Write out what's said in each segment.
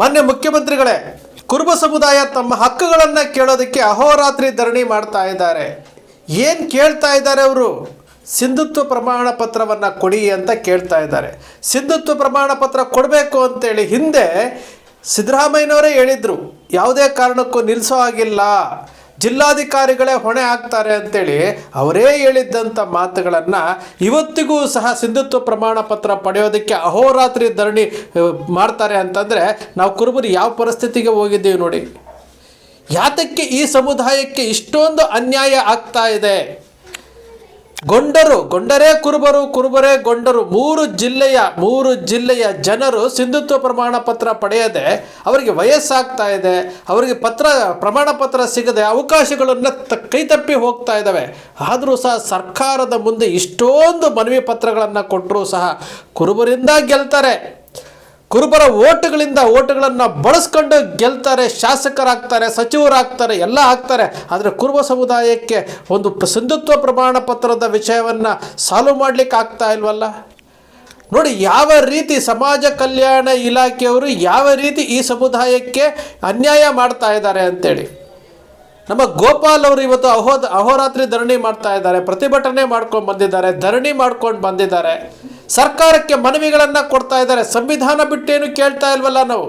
ಮಾನ್ಯ ಮುಖ್ಯಮಂತ್ರಿಗಳೇ, ಕುರುಬ ಸಮುದಾಯ ತಮ್ಮ ಹಕ್ಕುಗಳನ್ನು ಕೇಳೋದಕ್ಕೆ ಅಹೋರಾತ್ರಿ ಧರಣಿ ಮಾಡ್ತಾ ಇದ್ದಾರೆ. ಏನು ಕೇಳ್ತಾ ಇದ್ದಾರೆ ಅವರು? ಸಿಂಧುತ್ವ ಪ್ರಮಾಣ ಪತ್ರವನ್ನು ಕೊಡಿ ಅಂತ ಕೇಳ್ತಾ ಇದ್ದಾರೆ. ಸಿಂಧುತ್ವ ಪ್ರಮಾಣ ಪತ್ರ ಕೊಡಬೇಕು ಅಂತೇಳಿ ಹಿಂದೆ ಸಿದ್ದರಾಮಯ್ಯನವರೇ ಹೇಳಿದರು. ಯಾವುದೇ ಕಾರಣಕ್ಕೂ ನಿಲ್ಲಿಸೋ ಹಾಗಿಲ್ಲ. ಜಿಲ್ಲಾಧಿಕಾರಿಗಳೇ ಹೊಣೆ ಆಗ್ತಾರೆ ಅಂತೇಳಿ ಅವರೇ ಹೇಳಿದ್ದಂಥ ಮಾತುಗಳನ್ನು ಇವತ್ತಿಗೂ ಸಹ ಸಿಂಧುತ್ವ ಪ್ರಮಾಣ ಪತ್ರ ಪಡೆಯೋದಕ್ಕೆ ಅಹೋರಾತ್ರಿ ಧರಣಿ ಮಾಡ್ತಾರೆ ಅಂತಂದರೆ ನಾವು ಕುರುಬರು ಯಾವ ಪರಿಸ್ಥಿತಿಗೆ ಹೋಗಿದ್ದೀವಿ ನೋಡಿ. ಯಾತಕ್ಕೆ ಈ ಸಮುದಾಯಕ್ಕೆ ಇಷ್ಟೊಂದು ಅನ್ಯಾಯ ಆಗ್ತಾ ಇದೆ? ಗೊಂಡರು, ಗೊಂಡರೇ ಕುರುಬರು, ಕುರುಬರೇ ಗೊಂಡರು. ಮೂರು ಜಿಲ್ಲೆಯ ಮೂರು ಜಿಲ್ಲೆಯ ಜನರು ಸಿಂಧುತ್ವ ಪ್ರಮಾಣ ಪತ್ರ ಪಡೆಯದೆ, ಅವರಿಗೆ ವಯಸ್ಸಾಗ್ತಾ ಇದೆ, ಅವರಿಗೆ ಪತ್ರ, ಪ್ರಮಾಣ ಪತ್ರ ಸಿಗದೆ ಅವಕಾಶಗಳನ್ನು ಕೈತಪ್ಪಿ ಹೋಗ್ತಾ ಇದ್ದಾವೆ. ಆದರೂ ಸಹ ಸರ್ಕಾರದ ಮುಂದೆ ಇಷ್ಟೊಂದು ಮನವಿ ಪತ್ರಗಳನ್ನು ಕೊಟ್ಟರೂ ಸಹ ಕುರುಬರಿಂದ ಗೆಲ್ತಾರೆ. ಕುರುಬರ ಓಟುಗಳಿಂದ ಓಟುಗಳನ್ನು ಬಳಸ್ಕೊಂಡು ಗೆಲ್ತಾರೆ, ಶಾಸಕರಾಗ್ತಾರೆ, ಸಚಿವರಾಗ್ತಾರೆ, ಎಲ್ಲ ಆಗ್ತಾರೆ. ಆದರೆ ಕುರುಬ ಸಮುದಾಯಕ್ಕೆ ಒಂದು ಸಿಂಧುತ್ವ ಪ್ರಮಾಣ ಪತ್ರದ ವಿಷಯವನ್ನು ಸಾಲ್ವ್ ಮಾಡಲಿಕ್ಕೆ ಆಗ್ತಾ ಇಲ್ವಲ್ಲ? ನೋಡಿ, ಯಾವ ರೀತಿ ಸಮಾಜ ಕಲ್ಯಾಣ ಇಲಾಖೆಯವರು ಯಾವ ರೀತಿ ಈ ಸಮುದಾಯಕ್ಕೆ ಅನ್ಯಾಯ ಮಾಡ್ತಾ ಇದ್ದಾರೆ ಅಂತೇಳಿ. ನಮ್ಮ ಗೋಪಾಲ್ ಅವರು ಇವತ್ತು ಅಹೋ ಅಹೋರಾತ್ರಿ ಧರಣಿ ಮಾಡ್ತಾ ಇದ್ದಾರೆ, ಪ್ರತಿಭಟನೆ ಮಾಡ್ಕೊಂಡು ಬಂದಿದ್ದಾರೆ, ಧರಣಿ ಮಾಡ್ಕೊಂಡು ಬಂದಿದ್ದಾರೆ. ಸರ್ಕಾರಕ್ಕೆ ಮನವಿಗಳನ್ನು ಕೊಡ್ತಾ ಇದ್ದಾರೆ. ಸಂವಿಧಾನ ಬಿಟ್ಟೇನು ಕೇಳ್ತಾ ಇಲ್ವಲ್ಲ ನಾವು?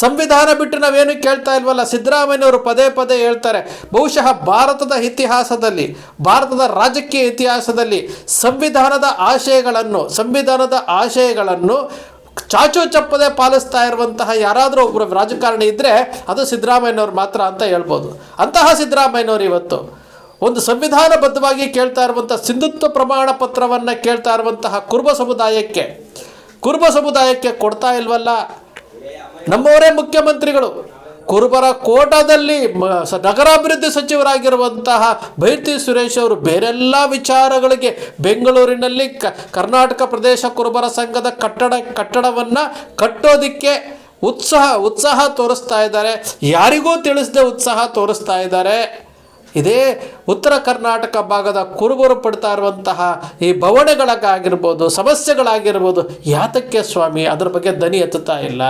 ಸಂವಿಧಾನ ಬಿಟ್ಟು ನಾವೇನು ಕೇಳ್ತಾ ಇಲ್ವಲ್ಲ? ಸಿದ್ದರಾಮಯ್ಯನವರು ಪದೇ ಪದೇ ಹೇಳ್ತಾರೆ, ಬಹುಶಃ ಭಾರತದ ಇತಿಹಾಸದಲ್ಲಿ, ಭಾರತದ ರಾಜಕೀಯ ಇತಿಹಾಸದಲ್ಲಿ ಸಂವಿಧಾನದ ಆಶಯಗಳನ್ನು ಸಂವಿಧಾನದ ಆಶಯಗಳನ್ನು ಚಾಚು ಚಪ್ಪದೆ ಪಾಲಿಸ್ತಾ ಇರುವಂತಹ ಯಾರಾದರೂ ಒಬ್ಬರು ರಾಜಕಾರಣಿ ಇದ್ದರೆ ಅದು ಸಿದ್ದರಾಮಯ್ಯನವ್ರು ಮಾತ್ರ ಅಂತ ಹೇಳ್ಬೋದು. ಅಂತಹ ಸಿದ್ದರಾಮಯ್ಯನವರು ಇವತ್ತು ಒಂದು ಸಂವಿಧಾನಬದ್ಧವಾಗಿ ಕೇಳ್ತಾ ಇರುವಂಥ ಸಿಂಧುತ್ವ ಪ್ರಮಾಣ ಪತ್ರವನ್ನು ಕೇಳ್ತಾ ಇರುವಂತಹ ಕುರುಬ ಸಮುದಾಯಕ್ಕೆ ಕುರುಬ ಸಮುದಾಯಕ್ಕೆ ಕೊಡ್ತಾ ಇಲ್ವಲ್ಲ? ನಮ್ಮವರೇ ಮುಖ್ಯಮಂತ್ರಿಗಳು. ಕುರುಬರ ಕೋಟಾದಲ್ಲಿ ನಗರಾಭಿವೃದ್ಧಿ ಸಚಿವರಾಗಿರುವಂತಹ ಬೈರ್ತಿ ಸುರೇಶ್ ಅವರು ಬೇರೆಲ್ಲ ವಿಚಾರಗಳಿಗೆ ಬೆಂಗಳೂರಿನಲ್ಲಿ ಕರ್ನಾಟಕ ಪ್ರದೇಶ ಕುರುಬರ ಸಂಘದ ಕಟ್ಟಡ, ಕಟ್ಟಡವನ್ನು ಕಟ್ಟೋದಕ್ಕೆ ಉತ್ಸಾಹ ಉತ್ಸಾಹ ತೋರಿಸ್ತಾ ಇದ್ದಾರೆ. ಯಾರಿಗೂ ತಿಳಿಸದೆ ಉತ್ಸಾಹ ತೋರಿಸ್ತಾ ಇದ್ದಾರೆ. ಇದೇ ಉತ್ತರ ಕರ್ನಾಟಕ ಭಾಗದ ಕುರುಬರು ಪಡ್ತಾ ಇರುವಂತಹ ಈ ಬವಣೆಗಳಾಗಿರ್ಬೋದು ಸಮಸ್ಯೆಗಳಾಗಿರ್ಬೋದು, ಯಾತಕ್ಕೆ ಸ್ವಾಮಿ? ಅದರ ಬಗ್ಗೆ ದನಿ ಎತ್ತುತ್ತಾ ಇಲ್ಲ.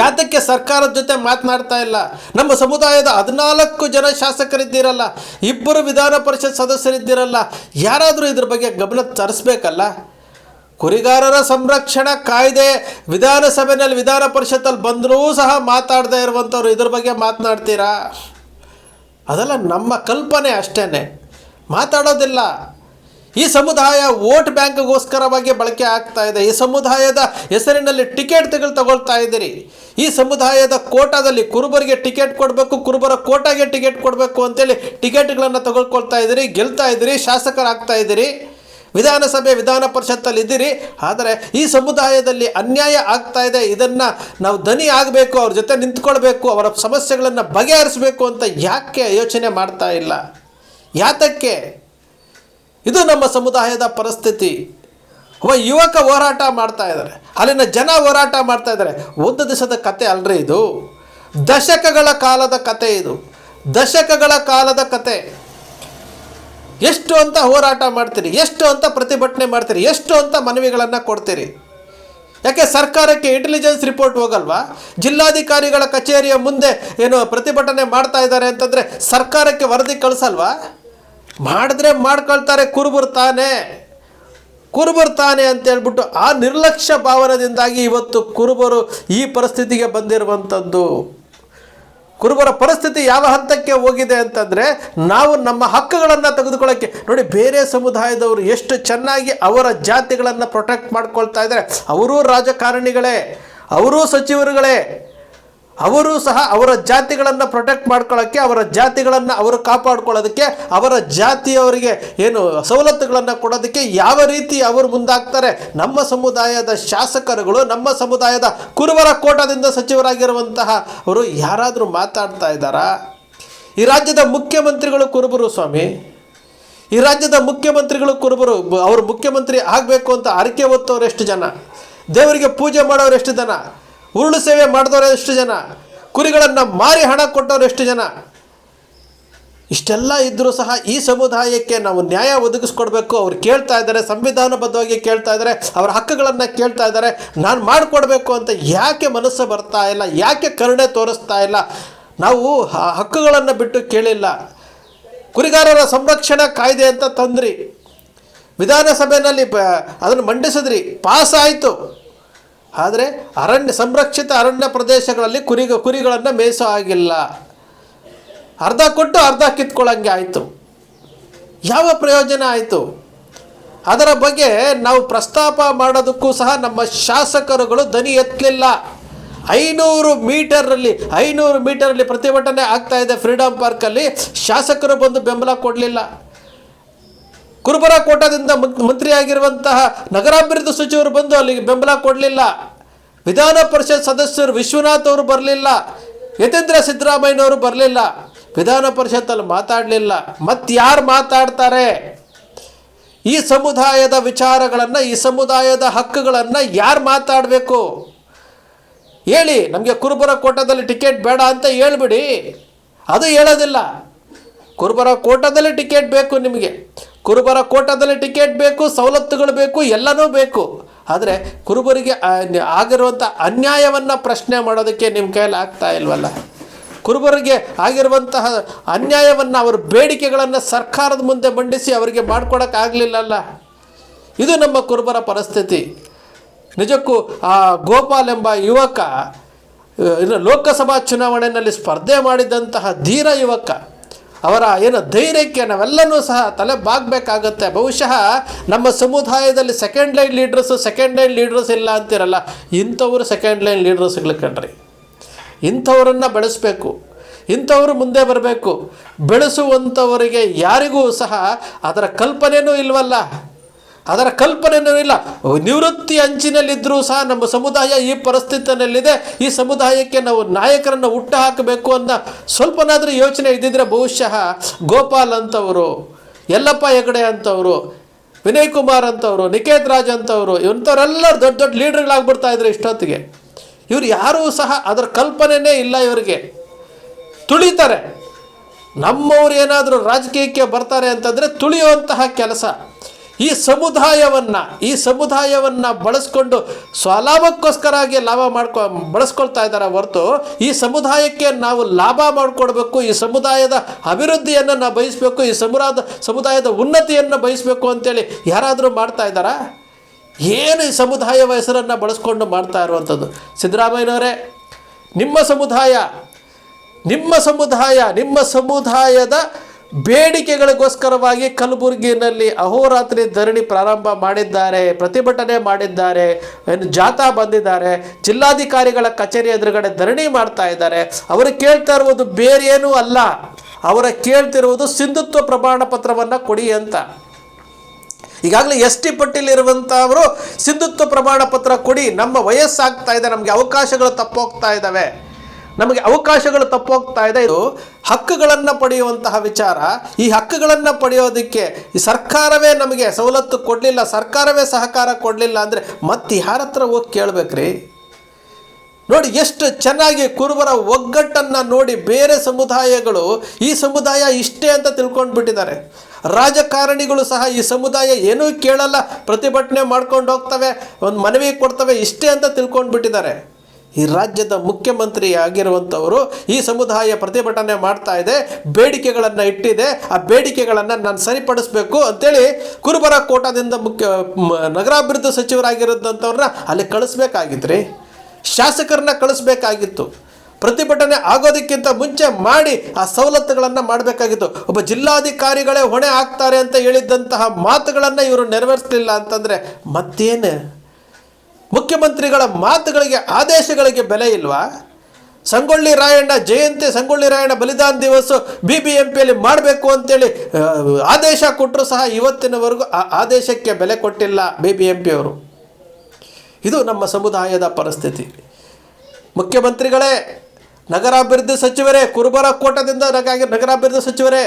ಯಾತಕ್ಕೆ ಸರ್ಕಾರದ ಜೊತೆ ಮಾತನಾಡ್ತಾ ಇಲ್ಲ? ನಮ್ಮ ಸಮುದಾಯದ ಹದಿನಾಲ್ಕು ಜನ ಶಾಸಕರಿದ್ದೀರಲ್ಲ, ಇಬ್ಬರು ವಿಧಾನ ಪರಿಷತ್ ಸದಸ್ಯರಿದ್ದೀರಲ್ಲ, ಯಾರಾದರೂ ಇದ್ರ ಬಗ್ಗೆ ಗಮನ ತರಿಸ್ಬೇಕಲ್ಲ? ಕುರಿಗಾರರ ಸಂರಕ್ಷಣಾ ಕಾಯ್ದೆ ವಿಧಾನಸಭೆಯಲ್ಲಿ ವಿಧಾನ ಪರಿಷತ್ತಲ್ಲಿ ಬಂದರೂ ಸಹ ಮಾತಾಡದೇ ಇರುವಂಥವ್ರು ಇದ್ರ ಬಗ್ಗೆ ಮಾತನಾಡ್ತೀರಾ? ಅದೆಲ್ಲ ನಮ್ಮ ಕಲ್ಪನೆ ಅಷ್ಟೇ ಮಾತಾಡೋದಿಲ್ಲ. ಈ ಸಮುದಾಯ ವೋಟ್ ಬ್ಯಾಂಕ್ಗೋಸ್ಕರವಾಗಿ ಬಳಕೆ ಆಗ್ತಾ ಇದೆ. ಈ ಸಮುದಾಯದ ಹೆಸರಿನಲ್ಲಿ ಟಿಕೆಟ್ ತೆಗೆದು ತಗೊಳ್ತಾ ಇದ್ದೀರಿ. ಈ ಸಮುದಾಯದ ಕೋಟಾದಲ್ಲಿ ಕುರುಬರಿಗೆ ಟಿಕೆಟ್ ಕೊಡಬೇಕು, ಕುರುಬರ ಕೋಟಾಗೆ ಟಿಕೆಟ್ ಕೊಡಬೇಕು ಅಂತೇಳಿ ಟಿಕೆಟ್ಗಳನ್ನು ತಗೊಳ್ಕೊಳ್ತಾ ಇದ್ದೀರಿ, ಗೆಲ್ತಾ ಇದ್ದೀರಿ, ಶಾಸಕರಾಗ್ತಾ ಇದ್ದೀರಿ. ವಿಧಾನಸಭೆ, ವಿಧಾನ ಪರಿಷತ್ತಲ್ಲಿ ಇದ್ದೀರಿ. ಆದರೆ ಈ ಸಮುದಾಯದಲ್ಲಿ ಅನ್ಯಾಯ ಆಗ್ತಾ ಇದೆ. ಇದನ್ನು ನಾವು ದನಿ ಆಗಬೇಕು, ಅವ್ರ ಜೊತೆ ನಿಂತ್ಕೊಳ್ಬೇಕು, ಅವರ ಸಮಸ್ಯೆಗಳನ್ನು ಬಗೆಹರಿಸಬೇಕು ಅಂತ ಯಾಕೆ ಯೋಚನೆ ಮಾಡ್ತಾ ಇಲ್ಲ? ಯಾತಕ್ಕೆ? ಇದು ನಮ್ಮ ಸಮುದಾಯದ ಪರಿಸ್ಥಿತಿ. ಒಬ್ಬ ಯುವಕ ಹೋರಾಟ ಮಾಡ್ತಾ ಇದ್ದಾರೆ. ಅಲ್ಲಿನ ಜನ ಹೋರಾಟ ಮಾಡ್ತಾ ಇದ್ದಾರೆ. ಒಂದು ದಿವಸದ ಕತೆ ಅಲ್ಲರಿ ಇದು. ದಶಕಗಳ ಕಾಲದ ಕತೆ ಇದು. ದಶಕಗಳ ಕಾಲದ ಕತೆ. ಎಷ್ಟು ಅಂತ ಹೋರಾಟ ಮಾಡ್ತೀರಿ? ಎಷ್ಟು ಅಂತ ಪ್ರತಿಭಟನೆ ಮಾಡ್ತೀರಿ? ಎಷ್ಟು ಅಂತ ಮನವಿಗಳನ್ನು ಕೊಡ್ತೀರಿ? ಯಾಕೆ ಸರ್ಕಾರಕ್ಕೆ ಇಂಟೆಲಿಜೆನ್ಸ್ ರಿಪೋರ್ಟ್ ಹೋಗಲ್ವಾ? ಜಿಲ್ಲಾಧಿಕಾರಿಗಳ ಕಚೇರಿಯ ಮುಂದೆ ಏನು ಪ್ರತಿಭಟನೆ ಮಾಡ್ತಾ ಇದ್ದಾರೆ ಅಂತಂದರೆ ಸರ್ಕಾರಕ್ಕೆ ವರದಿ ಕಳಿಸಲ್ವಾ? ಮಾಡಿದ್ರೆ ಮಾಡ್ಕೊಳ್ತಾರೆ, ಕುರುಬರು ತಾನೇ. ಕುರುಬರು ತಾನೆ ಅಂತ ಹೇಳ್ಬಿಟ್ಟು ಆ ನಿರ್ಲಕ್ಷ್ಯ ಭಾವನದಿಂದಾಗಿ ಇವತ್ತು ಕುರುಬರು ಈ ಪರಿಸ್ಥಿತಿಗೆ ಬಂದಿರುವಂಥದ್ದು. ಕುರುಬರ ಪರಿಸ್ಥಿತಿ ಯಾವ ಹಂತಕ್ಕೆ ಹೋಗಿದೆ ಅಂತಂದರೆ ನಾವು ನಮ್ಮ ಹಕ್ಕುಗಳನ್ನು ತೆಗೆದುಕೊಳ್ಳೋಕ್ಕೆ. ನೋಡಿ, ಬೇರೆ ಸಮುದಾಯದವರು ಎಷ್ಟು ಚೆನ್ನಾಗಿ ಅವರ ಜಾತಿಗಳನ್ನು ಪ್ರೊಟೆಕ್ಟ್ ಮಾಡ್ಕೊಳ್ತಾ ಇದ್ದಾರೆ. ಅವರೂ ರಾಜಕಾರಣಿಗಳೇ, ಅವರೂ ಸಚಿವರುಗಳೇ. ಅವರು ಸಹ ಅವರ ಜಾತಿಗಳನ್ನು ಪ್ರೊಟೆಕ್ಟ್ ಮಾಡ್ಕೊಳ್ಳೋಕ್ಕೆ ಅವರ ಜಾತಿಗಳನ್ನು ಅವರು ಕಾಪಾಡ್ಕೊಳ್ಳೋದಕ್ಕೆ, ಅವರ ಜಾತಿಯವರಿಗೆ ಏನು ಸವಲತ್ತುಗಳನ್ನು ಕೊಡೋದಕ್ಕೆ ಯಾವ ರೀತಿ ಅವರು ಮುಂದಾಗ್ತಾರೆ, ನಮ್ಮ ಸಮುದಾಯದ ಶಾಸಕರುಗಳು, ನಮ್ಮ ಸಮುದಾಯದ ಕುರುಬರ ಕೋಟದಿಂದ ಸಚಿವರಾಗಿರುವಂತಹ ಅವರು ಯಾರಾದರೂ ಮಾತಾಡ್ತಾ ಇದ್ದಾರಾ? ಈ ರಾಜ್ಯದ ಮುಖ್ಯಮಂತ್ರಿಗಳು ಕುರುಬರು ಸ್ವಾಮಿ. ಈ ರಾಜ್ಯದ ಮುಖ್ಯಮಂತ್ರಿಗಳು ಕುರುಬರು, ಅವರು ಮುಖ್ಯಮಂತ್ರಿ ಆಗಬೇಕು ಅಂತ ಆರಕೆ ಹೊತ್ತವ್ರು ಎಷ್ಟು ಜನ? ದೇವರಿಗೆ ಪೂಜೆ ಮಾಡೋರು ಎಷ್ಟು ಜನ? ಉರುಳು ಸೇವೆ ಮಾಡಿದವರು ಎಷ್ಟು ಜನ? ಕುರಿಗಳನ್ನು ಮಾರಿ ಹಣ ಕೊಟ್ಟವರು ಎಷ್ಟು ಜನ? ಇಷ್ಟೆಲ್ಲ ಇದ್ದರೂ ಸಹ ಈ ಸಮುದಾಯಕ್ಕೆ ನಾವು ನ್ಯಾಯ ಒದಗಿಸ್ಕೊಡ್ಬೇಕು. ಅವ್ರು ಕೇಳ್ತಾ ಇದ್ದಾರೆ, ಸಂವಿಧಾನಬದ್ಧವಾಗಿ ಕೇಳ್ತಾ ಇದ್ದಾರೆ, ಅವರ ಹಕ್ಕುಗಳನ್ನು ಕೇಳ್ತಾ ಇದ್ದಾರೆ. ನಾನು ಮಾಡಿಕೊಡ್ಬೇಕು ಅಂತ ಯಾಕೆ ಮನಸ್ಸು ಬರ್ತಾ ಇಲ್ಲ? ಯಾಕೆ ಕರುಣೆ ತೋರಿಸ್ತಾ ಇಲ್ಲ? ನಾವು ಹಕ್ಕುಗಳನ್ನು ಬಿಟ್ಟು ಕೇಳಿಲ್ಲ. ಕುರಿಗಾರರ ಸಂರಕ್ಷಣಾ ಕಾಯ್ದೆ ಅಂತ ತಂದ್ರಿ. ವಿಧಾನಸಭೆಯಲ್ಲಿ ಅದನ್ನು ಮಂಡಿಸಿದ್ರಿ. ಪಾಸ್ ಆಯಿತು ಆದರೆ ಅರಣ್ಯ, ಸಂರಕ್ಷಿತ ಅರಣ್ಯ ಪ್ರದೇಶಗಳಲ್ಲಿ ಕುರಿ, ಕುರಿಗಳನ್ನು ಮೇಯಿಸೋ ಆಗಿಲ್ಲ. ಅರ್ಧ ಕೊಟ್ಟು ಅರ್ಧ ಕಿತ್ಕೊಳ್ಳಂಗೆ ಆಯಿತು. ಯಾವ ಪ್ರಯೋಜನ ಆಯಿತು? ಅದರ ಬಗ್ಗೆ ನಾವು ಪ್ರಸ್ತಾಪ ಮಾಡೋದಕ್ಕೂ ಸಹ ನಮ್ಮ ಶಾಸಕರುಗಳು ದನಿ ಎತ್ತಲಿಲ್ಲ. ಐನೂರು ಮೀಟರಲ್ಲಿ ಐನೂರು ಮೀಟರಲ್ಲಿ ಪ್ರತಿಭಟನೆ ಆಗ್ತಾ ಇದೆ ಫ್ರೀಡಮ್ ಪಾರ್ಕಲ್ಲಿ. ಶಾಸಕರು ಬಂದು ಬೆಂಬಲ ಕೊಡಲಿಲ್ಲ. ಕುರುಬರ ಕೋಟದಿಂದ ಮಂತ್ರಿಯಾಗಿರುವಂತಹ ನಗರಾಭಿವೃದ್ಧಿ ಸಚಿವರು ಬಂದು ಅಲ್ಲಿಗೆ ಬೆಂಬಲ ಕೊಡಲಿಲ್ಲ. ವಿಧಾನ ಪರಿಷತ್ ಸದಸ್ಯರು ವಿಶ್ವನಾಥ್ ಅವರು ಬರಲಿಲ್ಲ. ಯತೇಂದ್ರ ಸಿದ್ದರಾಮಯ್ಯನವರು ಬರಲಿಲ್ಲ. ವಿಧಾನ ಪರಿಷತ್ತಲ್ಲಿ ಮಾತಾಡಲಿಲ್ಲ. ಯಾರು ಮಾತಾಡ್ತಾರೆ? ಈ ಸಮುದಾಯದ ವಿಚಾರಗಳನ್ನು, ಈ ಸಮುದಾಯದ ಹಕ್ಕುಗಳನ್ನು ಯಾರು ಮಾತಾಡಬೇಕು? ಹೇಳಿ, ನಮಗೆ ಕುರುಬರ ಕೋಟದಲ್ಲಿ ಟಿಕೆಟ್ ಬೇಡ ಅಂತ ಹೇಳ್ಬಿಡಿ. ಅದು ಹೇಳೋದಿಲ್ಲ. ಕುರುಬರ ಕೋಟದಲ್ಲಿ ಟಿಕೆಟ್ ಬೇಕು ನಿಮಗೆ. ಕುರುಬರ ಕೋಟದಲ್ಲಿ ಟಿಕೆಟ್ ಬೇಕು, ಸವಲತ್ತುಗಳು ಬೇಕು, ಎಲ್ಲನೂ ಬೇಕು. ಆದರೆ ಕುರುಬರಿಗೆ ಆಗಿರುವಂಥ ಅನ್ಯಾಯವನ್ನು ಪ್ರಶ್ನೆ ಮಾಡೋದಕ್ಕೆ ನಿಮ್ಮ ಕೈಯಲ್ಲಿ ಆಗ್ತಾ ಇಲ್ವಲ್ಲ? ಕುರುಬರಿಗೆ ಆಗಿರುವಂತಹ ಅನ್ಯಾಯವನ್ನು ಅವರ ಬೇಡಿಕೆಗಳನ್ನು ಸರ್ಕಾರದ ಮುಂದೆ ಮಂಡಿಸಿ ಅವರಿಗೆ ಮಾಡ್ಕೊಡೋಕ್ಕಾಗಲಿಲ್ಲಲ್ಲ ಇದು ನಮ್ಮ ಕುರುಬರ ಪರಿಸ್ಥಿತಿ. ನಿಜಕ್ಕೂ ಆ ಗೋಪಾಲ್ ಎಂಬ ಯುವಕ, ಇನ್ನು ಲೋಕಸಭಾ ಚುನಾವಣೆಯಲ್ಲಿ ಸ್ಪರ್ಧೆ ಮಾಡಿದಂತಹ ಧೀರ ಯುವಕ ಅವರ ಏನು ಧೈರ್ಯಕ್ಕೆ ನಾವೆಲ್ಲನೂ ಸಹ ತಲೆ ಬಾಗಬೇಕಾಗತ್ತೆ ಬಹುಶಃ ನಮ್ಮ ಸಮುದಾಯದಲ್ಲಿ second line leaders second line leaders ಇಲ್ಲ ಅಂತಿರಲ್ಲ. ಇಂಥವರು ಸೆಕೆಂಡ್ ಲೈನ್ ಲೀಡರ್ಸ್ಗಳು ಕಣ್ರಿ. ಇಂಥವರನ್ನು ಬೆಳೆಸಬೇಕು. ಇಂಥವರು ಮುಂದೆ ಬರಬೇಕು. ಬೆಳೆಸುವಂಥವರಿಗೆ ಯಾರಿಗೂ ಸಹ ಅದರ ಕಲ್ಪನೆಯೂ ಇಲ್ವಲ್ಲ. ಅದರ ಕಲ್ಪನೆಯೂ ಇಲ್ಲ ನಿವೃತ್ತಿ ಅಂಚಿನಲ್ಲಿದ್ದರೂ ಸಹ ನಮ್ಮ ಸಮುದಾಯ ಈ ಪರಿಸ್ಥಿತಿಯಲ್ಲಿದೆ. ಈ ಸಮುದಾಯಕ್ಕೆ ನಾವು ನಾಯಕರನ್ನು ಹುಟ್ಟು ಹಾಕಬೇಕು ಅಂತ ಸ್ವಲ್ಪನಾದರೂ ಯೋಚನೆ ಇದ್ದಿದ್ರೆ ಬಹುಶಃ ಗೋಪಾಲ್ ಅಂತವರು, ಯಲ್ಲಪ್ಪ ಹೆಗಡೆ ಅಂತವರು, ವಿನಯ್ ಕುಮಾರ್ ಅಂತವರು ನಿಕೇತ್ ರಾಜ್ ಅಂತವರು ಇಂಥವರೆಲ್ಲ ದೊಡ್ಡ ದೊಡ್ಡ ಲೀಡರ್ಗಳಾಗ್ಬಿಡ್ತಾ ಇದ್ರು ಇಷ್ಟೊತ್ತಿಗೆ. ಇವರು ಯಾರೂ ಸಹ ಅದರ ಕಲ್ಪನೆಯೇ ಇಲ್ಲ ಇವರಿಗೆ. ತುಳಿತಾರೆ. ನಮ್ಮವ್ರು ಏನಾದರೂ ರಾಜಕೀಯಕ್ಕೆ ಬರ್ತಾರೆ ಅಂತಂದರೆ ತುಳಿಯುವಂತಹ ಕೆಲಸ. ಈ ಸಮುದಾಯವನ್ನು ಈ ಸಮುದಾಯವನ್ನು ಬಳಸ್ಕೊಂಡು ಸ್ವಲಾಭಕ್ಕೋಸ್ಕರಾಗಿ ಲಾಭ ಮಾಡ್ಕೊ, ಬಳಸ್ಕೊಳ್ತಾ ಇದ್ದಾರೆ ಹೊರತು ಈ ಸಮುದಾಯಕ್ಕೆ ನಾವು ಲಾಭ ಮಾಡಿಕೊಡ್ಬೇಕು, ಈ ಸಮುದಾಯದ ಅಭಿವೃದ್ಧಿಯನ್ನು ನಾವು ಬಯಸಬೇಕು, ಈ ಸಮುದಾಯದ ಸಮುದಾಯದ ಉನ್ನತಿಯನ್ನು ಬಯಸಬೇಕು ಅಂತೇಳಿ ಯಾರಾದರೂ ಮಾಡ್ತಾ ಇದ್ದಾರಾ ಏನು ಈ ಸಮುದಾಯ ಹೆಸರನ್ನು ಬಳಸ್ಕೊಂಡು ಮಾಡ್ತಾ ಇರುವಂಥದ್ದು? ಸಿದ್ದರಾಮಯ್ಯನವರೇ, ನಿಮ್ಮ ಸಮುದಾಯ ನಿಮ್ಮ ಸಮುದಾಯ, ನಿಮ್ಮ ಸಮುದಾಯದ ಬೇಡಿಕೆಗಳಿಗೋಸ್ಕರವಾಗಿ ಕಲಬುರಗಿನಲ್ಲಿ ಅಹೋರಾತ್ರಿ ಧರಣಿ ಪ್ರಾರಂಭ ಮಾಡಿದ್ದಾರೆ, ಪ್ರತಿಭಟನೆ ಮಾಡಿದ್ದಾರೆ ಏನು ಜಾಥಾ ಬಂದಿದ್ದಾರೆ. ಜಿಲ್ಲಾಧಿಕಾರಿಗಳ ಕಚೇರಿ ಎದುರುಗಡೆ ಧರಣಿ ಮಾಡ್ತಾ ಇದ್ದಾರೆ. ಅವರು ಕೇಳ್ತಾ ಇರುವುದು ಬೇರೇನೂ ಅಲ್ಲ. ಅವರ ಕೇಳ್ತಿರುವುದು ಸಿಂಧುತ್ವ ಪ್ರಮಾಣ ಪತ್ರವನ್ನು ಕೊಡಿ ಅಂತ. ಈಗಾಗಲೇ ಎಸ್ ಟಿ ಪಟ್ಟಿಲಿರುವಂಥವರು ಸಿಂಧುತ್ವ ಪ್ರಮಾಣ ಪತ್ರ ಕೊಡಿ, ನಮ್ಮ ವಯಸ್ಸಾಗ್ತಾ ಇದೆ, ನಮಗೆ ಅವಕಾಶಗಳು ತಪ್ಪೋಗ್ತಾ ಇದ್ದಾವೆ. ನಮಗೆ ಅವಕಾಶಗಳು ತಪ್ಪೋಗ್ತಾ ಇದೆ. ಇದು ಹಕ್ಕುಗಳನ್ನು ಪಡೆಯುವಂತಹ ವಿಚಾರ. ಈ ಹಕ್ಕುಗಳನ್ನು ಪಡೆಯೋದಕ್ಕೆ ಈ ಸರ್ಕಾರವೇ ನಮಗೆ ಸವಲತ್ತು ಕೊಡಲಿಲ್ಲ, ಸರ್ಕಾರವೇ ಸಹಕಾರ ಕೊಡಲಿಲ್ಲ ಅಂದರೆ ಮತ್ತೆ ಯಾರ ಹತ್ರ ಹೋಗಿ ಕೇಳಬೇಕ್ರಿ? ನೋಡಿ ಎಷ್ಟು ಚೆನ್ನಾಗಿ ಕುರುಬರ ಒಗ್ಗಟ್ಟನ್ನು ನೋಡಿ ಬೇರೆ ಸಮುದಾಯಗಳು ಈ ಸಮುದಾಯ ಇಷ್ಟೇ ಅಂತ ತಿಳ್ಕೊಂಡು ಬಿಟ್ಟಿದ್ದಾರೆ ರಾಜಕಾರಣಿಗಳು ಸಹ ಈ ಸಮುದಾಯ ಏನೂ ಕೇಳಲ್ಲ, ಪ್ರತಿಭಟನೆ ಮಾಡ್ಕೊಂಡು ಹೋಗ್ತವೆ, ಒಂದು ಮನವಿ ಕೊಡ್ತವೆ ಇಷ್ಟೇ ಅಂತ ತಿಳ್ಕೊಂಡು ಬಿಟ್ಟಿದ್ದಾರೆ ಈ ರಾಜ್ಯದ ಮುಖ್ಯಮಂತ್ರಿ ಆಗಿರುವಂಥವರು ಈ ಸಮುದಾಯ ಪ್ರತಿಭಟನೆ ಮಾಡ್ತಾ ಇದೆ, ಬೇಡಿಕೆಗಳನ್ನು ಇಟ್ಟಿದೆ, ಆ ಬೇಡಿಕೆಗಳನ್ನು ನಾನು ಸರಿಪಡಿಸ್ಬೇಕು ಅಂತೇಳಿ ಕುರುಬರ ಕೋಟಾದಿಂದ ಮುಖ್ಯ ನಗರಾಭಿವೃದ್ಧಿ ಸಚಿವರಾಗಿರೋದಂಥವ್ರನ್ನ ಅಲ್ಲಿ ಕಳಿಸ್ಬೇಕಾಗಿತ್ತು ಶಾಸಕರನ್ನ ಕಳಿಸ್ಬೇಕಾಗಿತ್ತು. ಪ್ರತಿಭಟನೆ ಆಗೋದಕ್ಕಿಂತ ಮುಂಚೆ ಮಾಡಿ ಆ ಸವಲತ್ತುಗಳನ್ನು ಮಾಡಬೇಕಾಗಿತ್ತು. ಒಬ್ಬ ಜಿಲ್ಲಾಧಿಕಾರಿಗಳೇ ಹೊಣೆ ಆಗ್ತಾರೆ ಅಂತ ಹೇಳಿದ್ದಂತಹ ಮಾತುಗಳನ್ನು ಇವರು ನೆರವೇರಿಸಲಿಲ್ಲ ಅಂತಂದರೆ ಮತ್ತೇನು? ಮುಖ್ಯಮಂತ್ರಿಗಳ ಮಾತುಗಳಿಗೆ, ಆದೇಶಗಳಿಗೆ ಬೆಲೆ ಇಲ್ವಾ? ಸಂಗೊಳ್ಳಿ ರಾಯಣ್ಣ ಜಯಂತಿ, ಸಂಗೊಳ್ಳಿ ರಾಯಣ್ಣ ಬಲಿದಾನ ದಿವಸ ಬಿ ಬಿ ಎಂ ಪಿಯಲ್ಲಿ ಮಾಡಬೇಕು ಅಂತೇಳಿ ಆದೇಶ ಕೊಟ್ಟರು ಸಹ ಇವತ್ತಿನವರೆಗೂ ಆ ಆದೇಶಕ್ಕೆ ಬೆಲೆ ಕೊಟ್ಟಿಲ್ಲ ಬಿ ಬಿ ಎಂ ಪಿಯವರು ಇದು ನಮ್ಮ ಸಮುದಾಯದ ಪರಿಸ್ಥಿತಿ. ಮುಖ್ಯಮಂತ್ರಿಗಳೇ, ನಗರಾಭಿವೃದ್ಧಿ ಸಚಿವರೇ, ಕುರುಬರ ಕೋಟದಿಂದ ನಗರಾಭಿವೃದ್ಧಿ ಸಚಿವರೇ,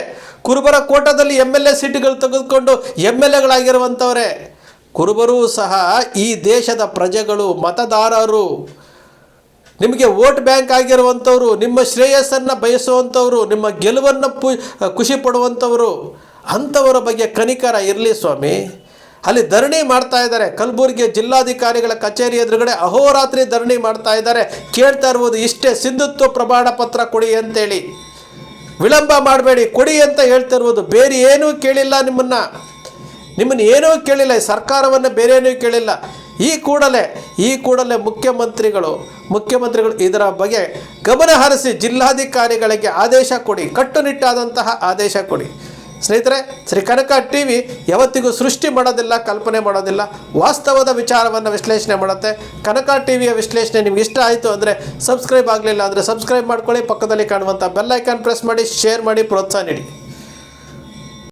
ಕುರುಬರ ಕೋಟದಲ್ಲಿ ಎಂ ಎಲ್ ಎ ಸೀಟುಗಳು ತೆಗೆದುಕೊಂಡು ಎಂ ಎಲ್ ಎಗಳಾಗಿರುವಂಥವರೇ ಕುರುಬರೂ ಸಹ ಈ ದೇಶದ ಪ್ರಜೆಗಳು ಮತದಾರರು. ನಿಮಗೆ ವೋಟ್ ಬ್ಯಾಂಕ್ ಆಗಿರುವಂಥವರು, ನಿಮ್ಮ ಶ್ರೇಯಸ್ಸನ್ನು ಬಯಸುವಂಥವರು, ನಿಮ್ಮ ಗೆಲುವನ್ನು ಪು, ಖುಷಿ ಪಡುವಂಥವರು, ಅಂಥವರ ಬಗ್ಗೆ ಕನಿಕರ ಇರಲಿ ಸ್ವಾಮಿ. ಅಲ್ಲಿ ಧರಣಿ ಮಾಡ್ತಾ ಇದ್ದಾರೆ. ಕಲಬುರಗಿ ಜಿಲ್ಲಾಧಿಕಾರಿಗಳ ಕಚೇರಿ ಎದುರುಗಡೆ ಅಹೋರಾತ್ರಿ ಧರಣಿ ಮಾಡ್ತಾ ಇದ್ದಾರೆ. ಕೇಳ್ತಾ ಇರ್ಬೋದು ಇಷ್ಟೇ, ಸಿಂಧುತ್ವ ಪ್ರಮಾಣ ಪತ್ರ ಕೊಡಿ ಅಂತೇಳಿ. ವಿಳಂಬ ಮಾಡಬೇಡಿ, ಕೊಡಿ ಅಂತ ಹೇಳ್ತಾ ಇರ್ಬೋದು ಬೇರೆ ಏನೂ ಕೇಳಿಲ್ಲ ನಿಮ್ಮನ್ನು. ನಿಮ್ಮನ್ನು ಏನೂ ಕೇಳಿಲ್ಲ ಸರ್ಕಾರವನ್ನು ಬೇರೆ ಏನೂ ಕೇಳಿಲ್ಲ. ಈ ಕೂಡಲೇ ಈ ಕೂಡಲೇ ಮುಖ್ಯಮಂತ್ರಿಗಳು ಮುಖ್ಯಮಂತ್ರಿಗಳು ಇದರ ಬಗ್ಗೆ ಗಮನ ಹರಿಸಿ ಜಿಲ್ಲಾಧಿಕಾರಿಗಳಿಗೆ ಆದೇಶ ಕೊಡಿ, ಕಟ್ಟುನಿಟ್ಟಾದಂತಹ ಆದೇಶ ಕೊಡಿ. ಸ್ನೇಹಿತರೆ, ಶ್ರೀ ಕನಕ ಟಿ ವಿ ಯಾವತ್ತಿಗೂ ಸೃಷ್ಟಿ ಮಾಡೋದಿಲ್ಲ, ಕಲ್ಪನೆ ಮಾಡೋದಿಲ್ಲ. ವಾಸ್ತವದ ವಿಚಾರವನ್ನು ವಿಶ್ಲೇಷಣೆ ಮಾಡುತ್ತೆ. ಕನಕ ಟಿ ವಿಯ ವಿಶ್ಲೇಷಣೆ ನಿಮ್ಗೆ ಇಷ್ಟ ಆಯಿತು ಅಂದರೆ ಸಬ್ಸ್ಕ್ರೈಬ್ ಆಗಲಿಲ್ಲ ಅಂದರೆ ಸಬ್ಸ್ಕ್ರೈಬ್ ಮಾಡ್ಕೊಳ್ಳಿ. ಪಕ್ಕದಲ್ಲಿ ಕಾಣುವಂಥ ಬೆಲ್ ಐಕಾನ್ ಪ್ರೆಸ್ ಮಾಡಿ, ಶೇರ್ ಮಾಡಿ, ಪ್ರೋತ್ಸಾಹ ನೀಡಿ.